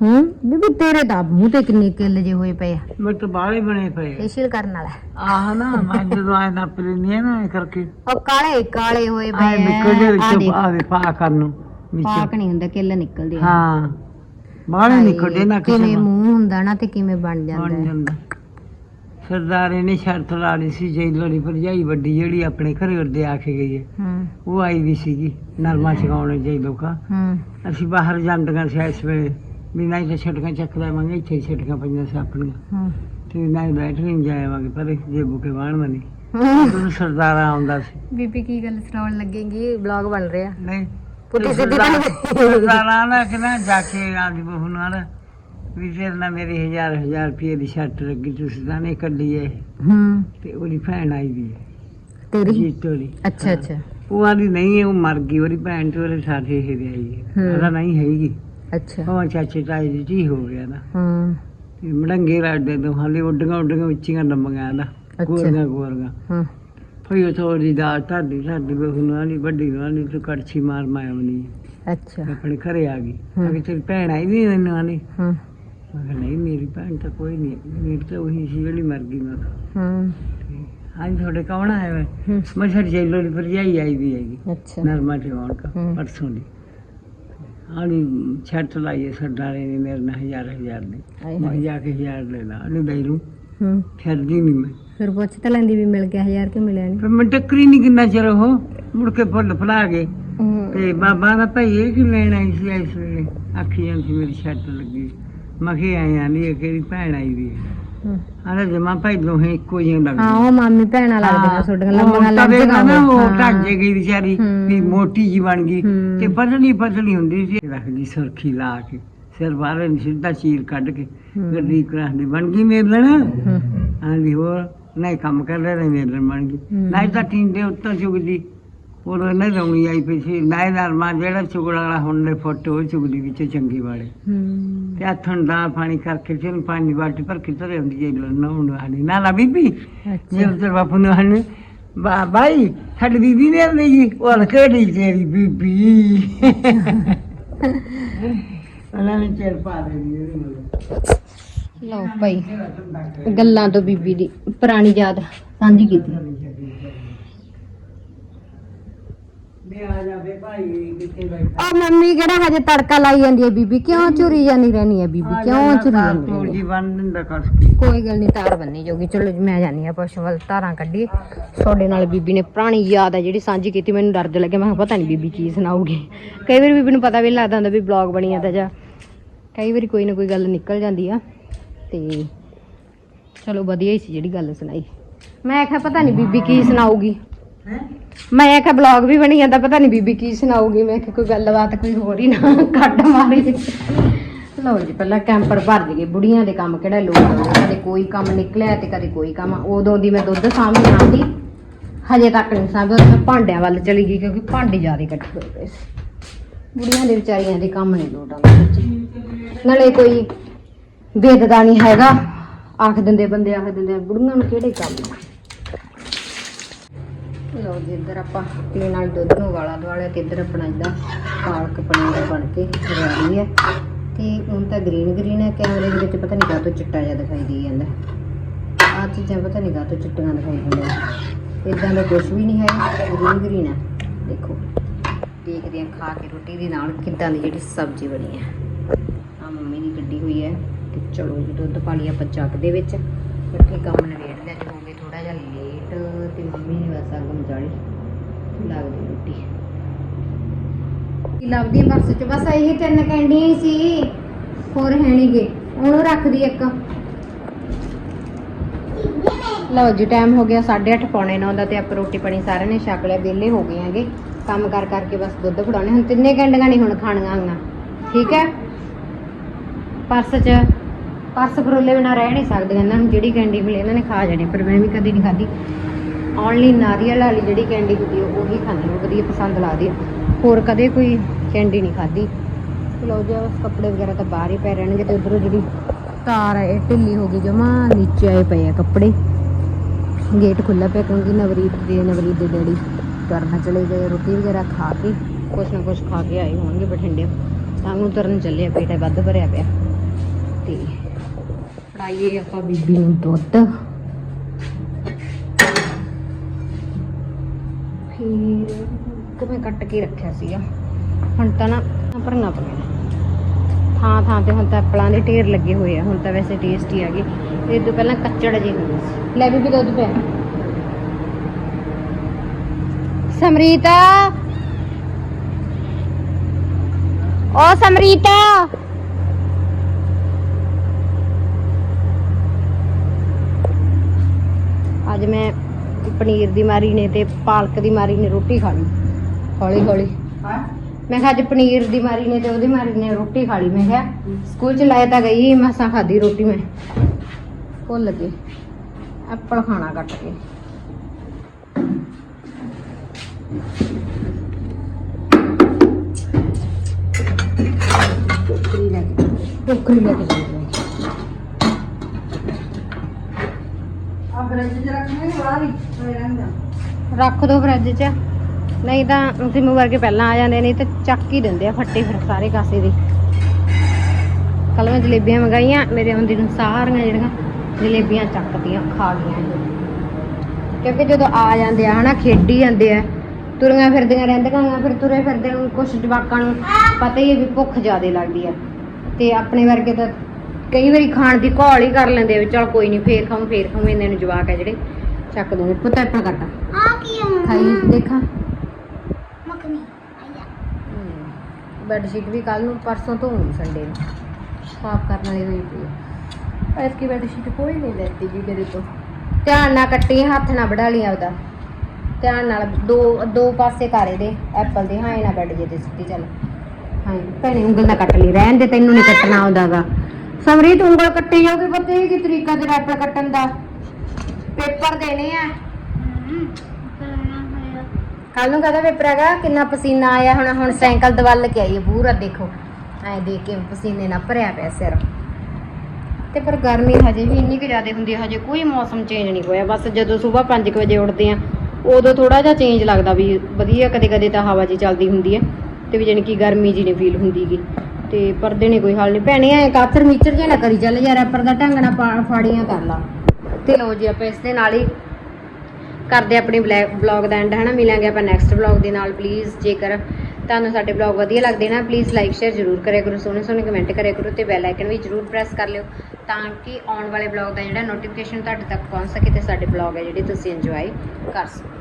ਹੂੰ? ਬੀਬੀ ਤੇਰੇ ਤਾਂ ਮੂੰਹ ਤੇ ਕਿੰਨੇ ਕਿੱਲ ਜੇ ਹੋਏ ਪਏ ਆ। ਮੈਂ ਤਾਂ ਬਾਹਲੇ ਬਣੇ ਪਏ ਫੇਸ਼ੀਅਲ ਕਰਨ ਵਾਲਾ। ਆਹ ਨਾ ਮੈਂ ਜਦੋਂ ਆਇਆ ਨਾ ਨਹੀਂ ਹੈ ਨਾ ਇਹ ਕਰਕੇ। ਉਹ ਕਾਲੇ ਕਾਲੇ ਹੋਏ ਆਹ ਪਏ ਨਿਕਲ ਆ ਆਹ ਵਿੱਚੋਂ ਦੇਖ। ਆ ਦੇ ਪਾ ਕਰਨ ਨੂੰ ਪਾਕ ਵਿੱਚੋਂ ਨਹੀਂ ਹੁੰਦਾ ਕਿੱਲ ਨਿਕਲਦੇ ਆ। ਹਾਂ ਬਾਹਲੇ ਨਿਕਲਦੇ ਨਾ ਕਿਸੇ ਕਿਵੇਂ ਨੂੰ ਮੂੰਹ ਹੁੰਦਾ ਨਾ ਤੇ ਕਿਵੇਂ ਬਣ ਜਾਂਦਾ ਬਣ ਹੈ। ਜਾਂਦਾ। ਸਰਦਾਰੇ ਨੇ ਸ਼ਰਤ ਲਾ ਲਈ ਸੀ ਜੈਲੋ ਦੀ ਭਰਜਾਈ ਵੱਡੀ ਜਿਹੜੀ ਆਪਣੇ ਘਰੇ ਉੱਦੇ ਆ ਕੇ ਗਈ ਹੈ ਹੂੰ। ਉਹ ਆਈ ਵੀ ਸੀਗੀ ਨਰਮਾ ਚਗਾਉਣ ਜੈਲੋ ਕਾ ਹੂੰ। ਅਸੀਂ ਬਾਹਰ ਜਾਂਦੀਆਂ ਸੀ ਇਸ ਵੇਲੇ। ਵੀ ਨਹੀਂ ਤਾਂ ਛਟਕਾਂ ਚੱਕ ਲਾਵਾਂਗੇ ਇੱਥੇ ਹੀ ਛਟਕਾਂ ਪਈਆਂ ਸੀ ਆਪਣੀਆਂ। ਹੂੰ। ਤੇ ਨਹੀਂ ਬੈਠ ਨਹੀਂ ਜਾਵਾਂਗੇ ਪਰ ਜੇ ਬੁਕੇ ਬਾਣ ਹੂੰ। ਉਹ ਸਰਦਾਰਾ ਆਉਂਦਾ ਸੀ। ਬੀਬੀ ਕੀ ਗੱਲ ਸੁਣਾਉਣ ਲੱਗੇਗੀ? ਵਲੌਗ ਬਣ ਰਿਹਾ। ਨਹੀਂ। ਪੁੱਠੀ ਸਿੱਧੀ ਤਾਂ ਸਰਦਾਰਾ ਨਾ ਕਿ ਨਾ ਜਾ ਕੇ ਆਦੀ ਬਹੂ ਨਾਲ ਵੀ ਤੇਰੇ ਨਾਲ ਮੇਰੀ ਹਜ਼ਾਰ ਹਜ਼ਾਰ ਰੁਪਏ ਦੀ ਸ਼ਰਤ ਲੱਗੀ ਤੁਸੀਂ ਤਾਂ ਨਹੀਂ ਕੱਢੀ ਹੈ ਹੂੰ। ਤੇ ਉਹਦੀ ਭੈਣ ਆਈ ਵੀ ਹੈ। ਤੇਰੀ? ਜੀਤੋ ਦੀ ਅੱਛਾ ਅੱਛਾ। ਉਹ ਆਦੀ ਨਹੀਂ ਹੈ ਉਹ ਮਰ ਗਈ ਉਹਦੀ ਭੈਣ ਤੇ ਉਹਦੇ ਸਾਥੇ ਇਹ ਰਹੀ ਹੈ। ਹੂੰ। ਉਹਦਾ ਨਹੀਂ ਹੈਗੀ। ਅੱਛਾ। ਉਹ ਚਾਚੇ ਤਾਏ ਦੀ ਧੀ ਹੋ ਗਿਆ ਨਾ। ਹੂੰ। ਤੇ ਮੜੰਗੇ ਰਾਡੇ ਤੋਂ ਹਾਲੇ ਉੱਡੀਆਂ ਉੱਡੀਆਂ ਉੱਚੀਆਂ ਲੰਮੀਆਂ ਨਾ ਗੋਰੀਆਂ ਗੋਰੀਆਂ। ਹੂੰ। ਫਈ ਉਹ ਥੋੜੀ ਦਾਲ ਧਰਦੀ ਧਰਦੀ ਬਹੂ ਨੂੰ ਆਲੀ ਵੱਡੀ ਨੂੰ ਆਲੀ ਤੂੰ ਕੜਛੀ ਮਾਰ ਮਾਇਆ ਮਨੀ ਅੱਛਾ। ਆਪਣੇ ਘਰੇ ਆ ਗਈ। ਹੂੰ। ਅਗੇ ਤੇਰੀ ਭੈਣ ਆਈ ਵੀ ਮੈਨੂੰ ਆਲੀ ਹੂੰ। ਮੈਂ ਕਿਹਾ ਨਹੀਂ ਮੇਰੀ ਭੈਣ ਤਾਂ ਕੋਈ ਨਹੀਂ ਮੇਰੀ ਤਾਂ ਉਹੀ ਸੀ ਜਿਹੜੀ ਮਰ ਗਈ ਮੈਂ ਹੂੰ। ਅੱਜ ਤੁਹਾਡੇ ਕੌਣ ਆਇਆ ਵੇ? ਹੂੰ। ਮੈਂ ਛੜ ਜੈਲੋ ਦੀ ਭਰਜਾਈ ਆਈ ਵੀ ਹੈਗੀ। ਅੱਛਾ। ਨਰਮਾ ਟਿਵਾਉਣ ਕਾ ਹੂੰ। ਪਰਸੋਂ ਦੀ। ਆਲੀ ਛੱਟ ਲਾਈਏ ਸਰਦਾਰੇ ਨੇ ਮੇਰੇ ਨਾਲ ਹਜ਼ਾਰ ਹਜ਼ਾਰ ਦੀ। ਮੈਂ ਹਾਏ। ਜਾ ਕੇ ਹਜ਼ਾਰ ਲੈ ਲਾ ਦੇ ਲੂੰ ਹੂੰ। ਫਿਰਦੀ ਨਹੀਂ ਮੈਂ। ਫਿਰ ਪੁੱਛ ਤਾਂ ਲੈਂਦੀ ਵੀ ਮਿਲ ਗਿਆ ਹਜ਼ਾਰ ਕਿ ਮਿਲਿਆ ਨਹੀਂ ਫਿਰ ਮੈਂ ਟੱਕਰੀ ਨਹੀਂ ਕਿੰਨਾ ਚਿਰ ਉਹ ਮੁੜ ਕੇ ਫੁੱਲ ਫਲਾ ਗਏ। ਹੂੰ। ਤੇ ਬਾਬਾ ਦਾ ਭਾਈ ਇਹ ਕਿ ਲੈਣ ਆਈ ਸੀ ਇਸ ਵੇਲੇ? ਆਖੀ ਜਾਂਦੀ ਮੇਰੀ ਛੱਟ ਲੱਗੀ। ਮੈਂ ਕਿਹਾ ਆਇਆ ਨਹੀਂ ਕਿਹੜੀ ਭੈਣ ਆਈ ਵੀ ਹੂੰ। ਆਲੇ ਜਮਾ ਭਾਈ ਦੋਹੇ ਇੱਕੋ ਜਿਹੀਆਂ ਲੱਗਦੀਆਂ ਹਾਂ ਉਹ ਮਾਮੀ ਭੈਣਾਂ ਲੱਗਦੀਆਂ ਤੁਹਾਡੀਆਂ ਲੰਮੀਆਂ ਲੱਗਦੀਆਂ ਨਾ ਉਹ। ਢਾਂਜੇ ਗਈ ਵਿਚਾਰੀ। ਵੀ ਮੋਟੀ ਜੀ ਬਣ ਗਈ। ਤੇ ਪਤਲੀ ਪਤਲੀ ਹੁੰਦੀ ਸੀ ਰੱਖਦੀ ਸੁਰਖੀ ਲਾ ਕੇ ਸਿਰ ਬਾਹਰ ਸਿੱਧਾ ਚੀਰ ਕੱਢ ਕੇ। ਗੱਡੀ ਕਰਾਂਦੀ ਬਣ ਗਈ ਮੇਲਣ ਹੂੰ ਆਂਦੀ ਹੋਰ ਨਹੀਂ ਕੰਮ ਕਰ ਰਹੇ ਮੇਲਣ ਬਣ ਗਈ। ਨਹੀਂ ਤਾਂ ਟੀਂਦੇ ਉੱਤੋਂ ਚੁਗਦੀ ਉਹ ਨਹੀਂ ਰੌਣੀ ਆਈ ਪਈ ਸੀ। ਨਹੀਂ ਨਰਮਾ ਜਿਹੜਾ ਚੁਗਣ ਵਾਲਾ ਹੁਣ ਦੇ ਫੋਟੋ ਚੁਗਦੀ ਵਿੱਚ ਚੰਗੀ ਵਾਲੇ। ਹੂੰ। ਤੇ ਹੱਥਾਂ ਦਾ ਪਾਣੀ ਕਰਕੇ ਚਲ ਪਾਣੀ ਬਾਲਟੀ ਭਰ ਕੇ ਧਰੇ ਹੁੰਦੀ ਜੇ ਨਹਾਉਣ ਵਾਲੀ। ਨਾ ਲਾ ਬੀਬੀ ਅੱਛਾ। ਉਧਰ ਬਾਪੂ ਨੂੰ ਹਨ ਬਾ ਬਾਈ ਸਾਡੀ ਬੀਬੀ ਨੇ ਆਂਦੀ ਜੀ। ਉਹ ਕਿਹੜੀ ਤੇਰੀ ਬੀਬੀ? ਉਹਨਾਂ ਨੇ ਚਿਰ ਪਾ ਦੇ ਦੀ ਲਓ ਭਾਈ ਗੱਲਾਂ ਤੋਂ ਬੀਬੀ ਦੀ ਪੁਰਾਣੀ ਯਾਦ ਸਾਂਝੀ ਕੀਤੀ। ਆ ਜਾਵੇ ਭਾਈ ਕਿੱਥੇ ਬੈਠਾ? ਉਹ ਮੰਮੀ ਕਿਹੜਾ ਹਜੇ ਤੜਕਾ ਲਾਈ ਜਾਂਦੀ ਹੈ ਬੀਬੀ? ਕਿਉਂ ਚੁਰੀ ਜਾਂਦੀ ਰਹਿਣੀ ਹੈ ਬੀਬੀ? ਕਿਉਂ ਚੁਰੀ ਜਾਂਦੀ ਰਹਿੰਦੀ ਜੀ ਬੰਨ ਦਿੰਦਾ ਕਸ ਹੈ? ਕੋਈ ਗੱਲ ਨਹੀਂ ਤਾਰ ਬੰਨੀ ਜੋਗੀ ਚਲੋ ਜੀ ਮੈਂ ਜਾਨੀ ਆ ਪਸ਼ੂ ਵੱਲ ਧਾਰਾਂ ਕੱਢੀ। ਤੁਹਾਡੇ ਨਾਲ ਬੀਬੀ ਨੇ ਪੁਰਾਣੀ ਯਾਦ ਹੈ ਜਿਹੜੀ ਸਾਂਝੀ ਕੀਤੀ ਮੈਨੂੰ ਦਰਦ ਲੱਗਿਆ। ਮੈਂ ਕਿਹਾ ਪਤਾ ਨਹੀਂ ਬੀਬੀ ਕੀ ਸੁਣਾਊਗੀ। ਕਈ ਵਾਰੀ ਬੀਬੀ ਨੂੰ ਪਤਾ ਵੀ ਨੀ ਲੱਗਦਾ ਹੁੰਦਾ ਵੀ ਬਲੌਗ ਬਣੀ ਜਾਂਦਾ ਜਾਂ ਕਈ ਵਾਰੀ ਕੋਈ ਨਾ ਕੋਈ ਗੱਲ ਨਿਕਲ ਜਾਂਦੀ ਆ। ਤੇ ਚਲੋ ਵਧੀਆ ਹੀ ਸੀ ਜਿਹੜੀ ਗੱਲ ਸੁਣਾਈ। ਮੈਂ ਕਿਹਾ ਪਤਾ ਨਹੀਂ ਬੀਬੀ ਕੀ ਸੁਣਾਊਗੀ। ਹੈ ਮੈਂ ਕਿਹਾ ਬਲੌਗ ਵੀ ਬਣੀ ਜਾਂਦਾ, ਪਤਾ ਨਹੀਂ ਬੀਬੀ ਕੀ ਸੁਣਾਊਗੀ, ਮੈਂ ਕਿਹਾ ਕੋਈ ਗੱਲਬਾਤ ਕੋਈ ਹੋਰ ਹੀ ਨਾ ਕੱਢ ਮਾਰੀ। ਲਓ ਜੀ, ਪਹਿਲਾਂ ਕੈਂਪਰ ਭਰ ਜਗੇ ਬੁੜੀਆਂ ਦੇ ਕੰਮ ਕਿਹੜਾ ਲੋਕ ਕਦੇ ਕੋਈ ਕੰਮ ਨਿਕਲਿਆ ਤੇ ਕਦੇ ਕੋਈ ਕੰਮ ਉਦੋਂ ਦੀ ਮੈਂ ਦੁੱਧ ਸਾਂਭੀ ਆਂਦੀ ਹਜੇ ਤੱਕ ਨਹੀਂ ਸਾਂਭਿਆ ਮੈਂ ਭਾਂਡਿਆਂ ਵੱਲ ਚਲੀ ਗਈ, ਕਿਉਂਕਿ ਭਾਂਡੇ ਜ਼ਿਆਦਾ ਇਕੱਠੇ ਹੋਏ ਪਏ ਸੀ। ਬੁੜੀਆਂ ਦੇ ਵਿਚਾਰੀਆਂ ਦੇ ਕੰਮ ਨਹੀਂ ਲੋਟ ਆਉਂਦੇ ਨਾਲੇ ਕੋਈ ਵੇਦਦਾ ਨਹੀਂ ਹੈਗਾ, ਆਖ ਦਿੰਦੇ ਬੰਦੇ, ਆਖ ਦਿੰਦੇ ਬੁੜੀਆਂ ਨੂੰ ਕਿਹੜੇ ਕੰਮ ਲਓ ਜੀ, ਇੱਧਰ ਆਪਾਂ ਪੀਣ ਨਾਲ ਦੁੱਧ ਨੂੰ ਵਾਲਾ ਦੁਆਲਿਆ ਤੇ ਇੱਧਰ ਆਪਣਾ ਇਹਦਾ ਪਾਲਕ ਪਨੀਰ ਬਣ ਕੇ ਰੈਡੀ ਹੈ ਤੇ ਹੁਣ ਤਾਂ ਗ੍ਰੀਨ ਗ੍ਰੀਨ ਹੈ ਕੈਮਰੇ ਦੇ ਵਿੱਚ ਪਤਾ ਨਹੀਂ ਕਾਹਤੋਂ ਚਿੱਟਾ ਜਿਹਾ ਦਿਖਾਈ ਦੇ ਜਾਂਦਾ। ਆਹ ਚੀਜ਼ਾਂ ਪਤਾ ਨਹੀਂ ਕਾਹਤੋਂ ਚਿੱਟੀਆਂ ਦਿਖਾਈ ਦਿੰਦੀਆਂ। ਇਦਾਂ ਦਾ ਕੁਝ ਵੀ ਨਹੀਂ ਹੈ, ਗ੍ਰੀਨ ਗ੍ਰੀਨ ਹੈ ਦੇਖੋ, ਦੇਖਦੇ ਹਾਂ ਖਾ ਕੇ ਰੋਟੀ ਦੇ ਨਾਲ ਕਿੱਦਾਂ ਦੀ ਜਿਹੜੀ ਸਬਜ਼ੀ ਬਣੀ ਹੈ ਆ ਮੰਮੀ ਦੀ ਗੱਡੀ ਹੋਈ ਹੈ ਤੇ ਚਲੋ ਜੀ, ਦੁੱਧ ਪਾ ਲਈ ਆਪਾਂ ਚੱਕ ਦੇ ਵਿੱਚ। ਇਕੱਠੇ ਕੰਮ ਨਵੇੜ ਲਿਆ ਜੀ ਹੋ ਗਏ ਥੋੜਾ ਜਿਹਾ ਲੇਟ ਤੇ ਮੰਮੀ ਨੇ ਬਸ ਰੋਟੀ। ਲੱਭਦੀ ਬੱਸ ਚ? ਬਸ ਇਹੀ ਤਿੰਨ ਕੈਂਡੀਆਂ ਸੀ। ਹੋਰ ਹੈ ਨਹੀਂਗੇ ਉਹਨੂੰ ਰੱਖਦੀ ਇੱਕ। ਲਓ ਜੀ ਟਾਈਮ ਹੋ ਗਿਆ 8:30 ਪੌਣੇ 9 ਦਾ ਤੇ ਆਪਾਂ ਰੋਟੀ ਪਾਣੀ ਸਾਰਿਆਂ ਨੇ ਛਕ ਲਿਆ, ਵਿਹਲੇ ਹੋ ਗਏ ਆਂਗੇ ਕੰਮ ਕਰ ਕਰਕੇ ਬਸ ਦੁੱਧ ਫੜਾਉਣੇ। ਹੁਣ ਤਿੰਨੇ ਕੈਂਡੀਆਂ ਨਹੀਂ ਹੁਣ ਖਾਣੀਆਂ ਆਂਗਾ ਠੀਕ ਹੈ? ਪਰਸ ਚ, ਪਰਸ ਫਰੋਲੇ ਬਿਨਾ ਰਹਿ ਨਹੀਂ ਸਕਦੇ ਇਹਨਾਂ ਨੂੰ ਜਿਹੜੀ ਕੈਂਡੀ ਮਿਲੇ, ਇਹਨਾਂ ਨੇ ਖਾ ਜਾਣੀ ਪਰ ਮੈਂ ਵੀ ਕਦੀ ਨਹੀਂ ਖਾਧੀ। ਓਨਲੀ ਨਾਰੀਅਲ ਵਾਲੀ ਜਿਹੜੀ ਕੈਂਡੀ ਹੁੰਦੀ ਆ, ਉਹੀ ਖਾਂਦੀ ਉਹ ਵਧੀਆ ਪਸੰਦ ਲੱਗਦੀ ਆ। ਹੋਰ ਕਦੇ ਕੋਈ ਕੈਂਡੀ ਨਹੀਂ ਖਾਧੀ। ਲਓ ਜੀ ਬਸ ਕੱਪੜੇ ਵਗੈਰਾ ਤਾਂ ਬਾਹਰ ਹੀ ਪਏ ਰਹਿਣਗੇ ਤੇ ਉਧਰੋਂ ਜਿਹੜੀ ਤਾਰ ਹੈ ਇਹ ਢਿੱਲੀ ਹੋ ਗਈ, ਜਮਾ ਨੀਚੇ ਆਏ ਪਏ ਆ ਕੱਪੜੇ। ਗੇਟ ਖੁੱਲਾ ਪਿਆ ਕਿਉਂਕਿ ਨਵਰੀਤ ਦੇ ਨਵਰੀਤ ਦੇ ਡੈਡੀ ਤੁਰਨ ਚਲੇ ਗਏ, ਰੋਟੀ ਵਗੈਰਾ ਖਾ ਕੇ, ਕੁਛ ਨਾ ਕੁਛ ਖਾ ਕੇ ਆਏ ਹੋਣਗੇ ਬਠਿੰਡੇ। ਤਾਂ ਨੂੰ ਤੁਰਨ ਚੱਲੇ ਆ, ਪੇਟਾ ਵੱਧ ਭਰਿਆ ਪਿਆ। ਤੇ ਫੜਾਈਏ ਆਪਾਂ ਬੀਬੀ ਨੂੰ ਦੁੱਧ। ਫਿਰ ਕਿ ਮੈਂ ਕੱਟ ਕੇ ਰੱਖਿਆ ਸੀਗਾ। ਹੁਣ ਤਾਂ ਨਾ ਭਰਨਾ ਪੈਣਾ। ਥਾਂ ਥਾਂ ਤੇ ਹੁਣ ਤਾਂ ਐਪਲਾਂ ਦੇ ਢੇਰ ਲੱਗੇ ਹੋਏ ਆ, ਹੁਣ ਤਾਂ ਵੈਸੇ ਟੇਸਟੀ ਆ ਗਏ। ਇਹ ਤੋਂ ਪਹਿਲਾਂ ਕੱਚੜ ਜਿਹੇ ਹੁੰਦੇ ਸੀ। ਲੈ ਵੀ ਦੁੱਧ ਪਿਆ। ਸਮਰੀਤਾ! ਓ ਸਮਰੀਤਾ! ਅੱਜ ਮੈਂ ਪਨੀਰ ਦੀ ਮਾਰੀ ਨੇ ਤੇ ਪਾਲਕ ਦੀ ਮਾਰੀ ਨੇ ਰੋਟੀ ਖਾਣੀ ਹੌਲੀ ਹੌਲੀ। ਮੈਂ ਕਿਹਾ ਅੱਜ ਪਨੀਰ ਦੀ ਮਾਰੀ ਨੇ ਤੇ ਉਹਦੀ ਮਾਰੀ ਨੇ ਰੋਟੀ ਖਾ ਲਈ। ਮੈਂ ਕਿਹਾ ਸਕੂਲ ਚ ਲਾਇਆ ਤਾਂ ਗਈ ਮਸਾਂ ਖਾਦੀ ਰੋਟੀ ਮੈਂ। ਭੁੱਲ ਗਈ। ਐਪਲ ਖਾਣਾ ਕੱਟ ਕੇ ਟੋਕਰੀ ਲੈ ਕੇ। ਟੋਕਰੀ ਲੈ ਕੇ ਜਾਣੀ ਆ ਫਰਿੱਜ 'ਚ ਰੱਖਣੇ ਬਾਹਰ ਹੀ? ਪਏ ਰਹਿੰਦਾ ਰੱਖ ਦੋ ਫਰਿੱਜ 'ਚ। ਨਹੀਂ ਤਾਂ ਸਿਮੂ ਵਰਗੇ ਪਹਿਲਾਂ ਆ ਜਾਂਦੇ, ਨਹੀਂ ਤੇ ਚੱਕ ਹੀ ਦਿੰਦੇ ਆ ਫੱਟੇ ਫਿਰ ਸਾਰੇ ਕਾਸੇ ਦੇ। ਕੱਲ ਮੈਂ ਜਲੇਬੀਆਂ ਮੰਗਾਈਆਂ, ਮੇਰੇ ਆਉਂਦੀ ਨੂੰ ਸਾਰੀਆਂ ਜਿਹੜੀਆਂ ਜਲੇਬੀਆਂ ਚੱਕਦੀਆਂ ਖਾ ਗਈਆਂ। ਕਿਉਂਕਿ ਜਦੋਂ ਆ ਜਾਂਦੇ ਆ, ਹਨਾ, ਖੇਡੀ ਜਾਂਦੇ ਆ। ਤੁਰੀਆਂ ਫਿਰਦੀਆਂ ਰਹਿੰਦੀਆਂ ਆ ਫਿਰ ਤੁਰੇ ਫਿਰਦੇ ਨੂੰ ਕੁਝ ਜਵਾਕਾਂ ਨੂੰ ਪਤਾ ਹੀ ਹੈ ਵੀ ਭੁੱਖ ਜ਼ਿਆਦੇ ਲੱਗਦੀ ਆ। ਤੇ ਆਪਣੇ ਵਰਗੇ ਤਾਂ ਕਈ ਵਾਰੀ ਖਾਣ ਦੀ ਘੋਲ ਹੀ ਕਰ ਲੈਂਦੇ ਆ ਵੀ ਚਲ ਕੋਈ ਨਹੀਂ ਫੇਰ ਖਾਉਂ ਫੇਰ ਖਾਉਂ ਇੰਨੇ ਨੂੰ ਜਵਾਕ ਆ ਜਿਹੜੇ ਚੱਕ ਦੂੰਗੇ ਪੁੱਤ ਐਪਲ ਕੱਟਾ ਆ ਕੀ ਹੈ ਖਾਈ ਦੇਖਾਂ। ਮੱਖਣੀ ਆਇਆ ਬੈੱਡ ਸ਼ੀਟ ਵੀ ਕੱਲ ਨੂੰ ਪਰਸੋਂ ਧੋਊਂਗੀ ਸੰਡੇ ਨੂੰ। ਸਾਫ਼ ਕਰਨ ਵਾਲੀ ਹੋਈ ਪਈ ਹੈ ਐਤਕੀ ਬੈੱਡ ਸ਼ੀਟ ਕੋਈ ਨਹੀਂ ਲੈਤੀ ਜੀ ਮੇਰੇ ਤੋਂ ਧਿਆਨ ਨਾਲ ਕੱਟੀ ਹੱਥ ਨਾ ਵੜਾ ਲਈ ਆਪਦਾ। ਧਿਆਨ ਨਾਲ ਦੋ ਦੋ ਪਾਸੇ ਕਾਰੇ ਦੇ ਐਪਲ ਦੇ ਹਾਂ ਨਾ ਬੈੱਡ ਜੇ ਤੇ ਸਿੱਟੀ ਚੱਲ। ਹਾਂ ਭੈਣੇ ਉਂਗਲ ਨਾ ਕੱਟ ਲਈ ਰਹਿਣ ਦੇ ਤੈਨੂੰ ਨਹੀਂ ਕੱਟਣਾ ਆਉਂਦਾਗਾ। ਸਮਰੀਤ ਉਂਗਲ ਕੱਟੀ ਜਾਊਗੀ ਪਤਾ, ਇਹ ਕੀ ਤਰੀਕਾ ਤੇਰਾ ਐਪਲ ਕੱਟਣ ਦਾ? ਪੇਪਰ ਦੇਣੇ ਆ। ਕੱਲ ਨੂੰ ਕਹਦਾ ਪੇਪਰ ਹੈਗਾ? ਕਿੰਨਾ ਪਸੀਨਾ ਆਇਆ ਹੁਣ ਹੁਣ ਸਾਈਕਲ ਦਵਲ ਕੇ ਆਈ ਹੈ ਪੂਰਾ ਦੇਖੋ। ਐ ਦੇਖ ਕੇ ਪਸੀਨੇ ਨਾਲ ਭਰਿਆ ਪਿਆ ਸਿਰ। ਤੇ ਪਰ ਗਰਮੀ ਹਜੇ ਵੀ ਇੰਨੀ ਕੁ ਜ਼ਿਆਦਾ ਹੁੰਦੀ ਹੈ ਹਜੇ ਕੋਈ ਮੌਸਮ ਚੇਂਜ ਨਹੀਂ ਹੋਇਆ। ਬਸ ਜਦੋਂ ਸਵੇਰ 5 ਵਜੇ ਉੱਠਦੇ ਆ, ਉਦੋਂ ਥੋੜਾ ਜਿਹਾ ਚੇਂਜ ਲੱਗਦਾ ਵੀ ਵਧੀਆ ਕਦੇ ਕਦੇ ਤਾਂ ਹਵਾ ਜੀ ਚੱਲਦੀ ਹੁੰਦੀ ਹੈ ਤੇ ਵੀ ਜਾਣੀ ਕਿ ਗਰਮੀ ਜੀ ਨਹੀਂ ਫੀਲ ਹੁੰਦੀਗੀ ਤੇ ਪਰਦੇ ਨੇ ਕੋਈ ਹਾਲ ਨਹੀਂ ਭੈਣੇ, ਐ ਕਾਥਰ ਮੀਚਰ ਜਿਹਾ ਨਾ ਕਰੀ ਚੱਲ ਯਾਰ, ਐਪਰ ਦਾ ਢੰਗ ਨਾਲ ਫਾੜੀਆਂ ਕਰ ਲਾ। ਤੇ ਲਓ ਜੀ, ਆਪਾਂ ਇਸ ਦੇ ਨਾਲ ਹੀ ਕਰਦੇ ਆਪਣੇ ਵਲੌਗ ਦਾ ਐਂਡ ਹਨਾ? ਮਿਲਾਂਗੇ ਆਪਾਂ ਨੈਕਸਟ ਵਲੌਗ ਦੇ ਨਾਲ ਪਲੀਜ਼ ਜੇਕਰ ਤੁਹਾਨੂੰ ਸਾਡੇ ਵਲੌਗ ਵਧੀਆ ਲੱਗਦੇ ਨਾ ਪਲੀਜ਼ ਲਾਈਕ ਸ਼ੇਅਰ ਜ਼ਰੂਰ ਕਰਿਆ ਕਰੋ, ਸੋਹਣੇ ਸੋਹਣੇ ਕਮੈਂਟ ਕਰਿਆ ਕਰੋ ਤੇ ਬੈਲ ਆਈਕਨ ਵੀ ਜ਼ਰੂਰ ਪ੍ਰੈਸ ਕਰ ਲਿਓ ਤਾਂ ਕਿ ਆਉਣ ਵਾਲੇ ਵਲੌਗ ਦਾ ਜਿਹੜਾ ਨੋਟੀਫਿਕੇਸ਼ਨ ਤੁਹਾਡੇ ਤੱਕ ਪਹੁੰਚ ਸਕੇ ਤੇ ਸਾਡੇ ਵਲੌਗ ਹੈ ਜਿਹੜੇ ਤੁਸੀਂ ਇੰਜੋਏ ਕਰ ਸਕੋ।